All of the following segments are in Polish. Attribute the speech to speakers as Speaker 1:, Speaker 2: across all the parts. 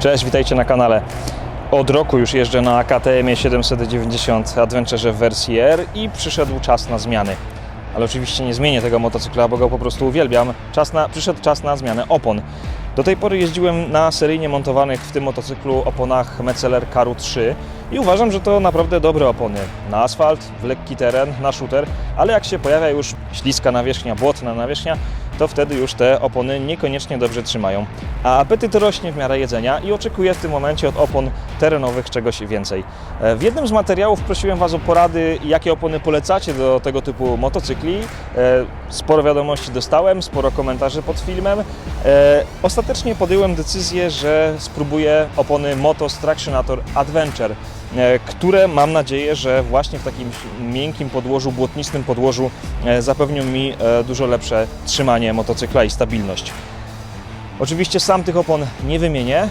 Speaker 1: Cześć, witajcie na kanale. Od roku już jeżdżę na KTM 790 Adventure w wersji R i przyszedł czas na zmiany. Ale oczywiście nie zmienię tego motocykla, bo go po prostu uwielbiam. Czas na, przyszedł czas na zmianę opon. Do tej pory jeździłem na seryjnie montowanych w tym motocyklu oponach Metzeler Caru 3 i uważam, że to naprawdę dobre opony. Na asfalt, w lekki teren, na shooter, ale jak się pojawia już śliska nawierzchnia, błotna nawierzchnia, to wtedy już te opony niekoniecznie dobrze trzymają. A apetyt rośnie w miarę jedzenia i oczekuję w tym momencie od opon terenowych czegoś więcej. E, W jednym z materiałów prosiłem Was o porady, jakie opony polecacie do tego typu motocykli. E, Sporo wiadomości dostałem, sporo komentarzy pod filmem. E, Ostatecznie podjąłem decyzję, że spróbuję opony Motos Tractionator Adventure, które mam nadzieję, że właśnie w takim miękkim podłożu, błotnistym podłożu e, zapewnią mi e, dużo lepsze trzymanie motocykla i stabilność. Oczywiście sam tych opon nie wymienię.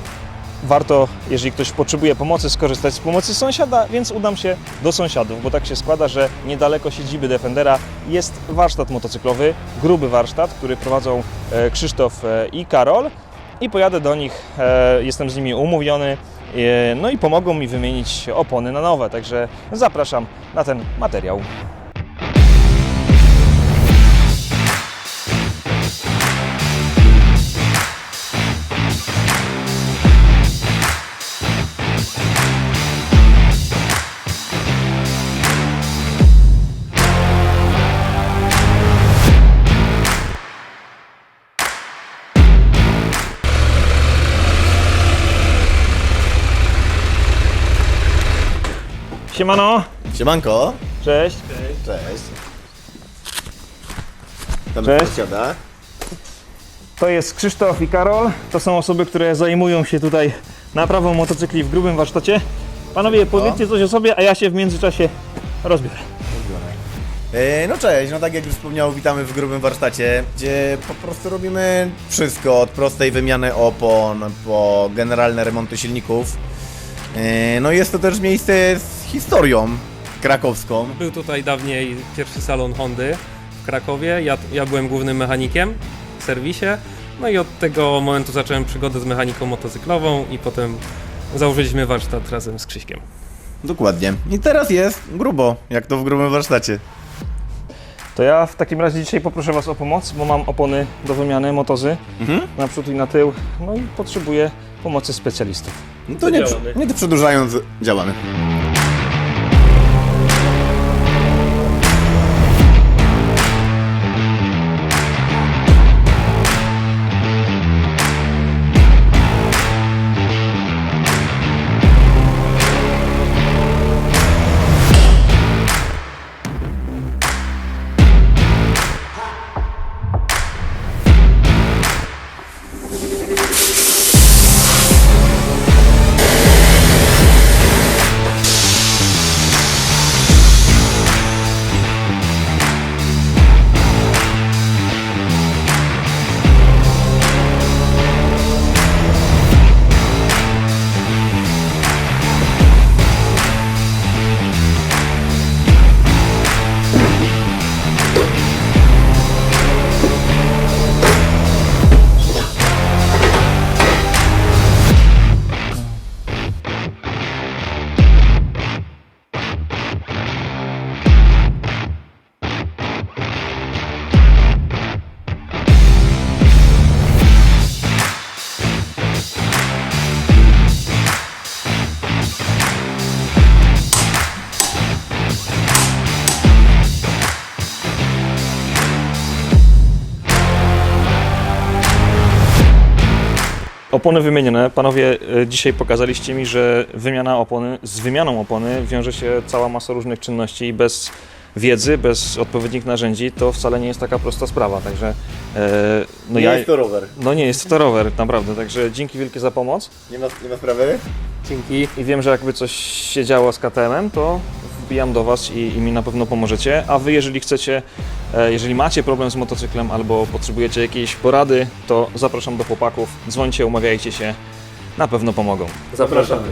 Speaker 1: Warto, jeżeli ktoś potrzebuje pomocy, skorzystać z pomocy sąsiada, więc udam się do sąsiadów, bo tak się składa, że niedaleko siedziby Defendera jest warsztat motocyklowy, gruby warsztat, który prowadzą e, Krzysztof e, i Karol i pojadę do nich, e, jestem z nimi umówiony, e, no i pomogą mi wymienić opony na nowe, także zapraszam na ten materiał. Siemano,
Speaker 2: Siemanko.
Speaker 1: cześć.
Speaker 2: Cześć. Tam
Speaker 1: Cześć.
Speaker 2: sąsiada.
Speaker 1: To jest Krzysztof i Karol. To są osoby, które zajmują się tutaj naprawą motocykli w grubym warsztacie. Panowie, powiedzcie coś o sobie, a ja się w międzyczasie rozbiorę.
Speaker 2: E, no cześć, no tak jak już wspomniał, witamy w grubym warsztacie, gdzie po prostu robimy wszystko, od prostej wymiany opon, po generalne remonty silników. E, no jest to też miejsce historią krakowską.
Speaker 3: Był tutaj dawniej pierwszy salon Hondy w Krakowie. Ja, ja byłem głównym mechanikiem w serwisie. No i od tego momentu zacząłem przygodę z mechaniką motocyklową i potem założyliśmy warsztat razem z Krzyśkiem.
Speaker 2: Dokładnie. I teraz jest grubo, jak to w grubym warsztacie.
Speaker 1: To ja w takim razie dzisiaj poproszę Was o pomoc, bo mam opony do wymiany, motozy
Speaker 2: Mhm.
Speaker 1: na przód i na tył. No i potrzebuję pomocy specjalistów.
Speaker 2: No to nie,
Speaker 3: Działamy.
Speaker 2: nie przedłużając, działamy.
Speaker 1: Opony wymienione. Panowie, e, dzisiaj pokazaliście mi, że wymiana opony, z wymianą opony wiąże się cała masa różnych czynności i bez wiedzy, bez odpowiednich narzędzi to wcale nie jest taka prosta sprawa, także e, no
Speaker 2: nie
Speaker 1: ja...
Speaker 2: jest to rower.
Speaker 1: No nie jest to rower, naprawdę, także dzięki wielkie za pomoc.
Speaker 2: Nie ma, nie ma sprawy?
Speaker 3: Dzięki.
Speaker 1: I wiem, że jakby coś się działo z KTM-em, to wbijam do Was i, i mi na pewno pomożecie. A Wy, jeżeli chcecie, e, jeżeli macie problem z motocyklem albo potrzebujecie jakiejś porady, to zapraszam do chłopaków, dzwońcie, umawiajcie się, na pewno pomogą.
Speaker 3: Zapraszamy.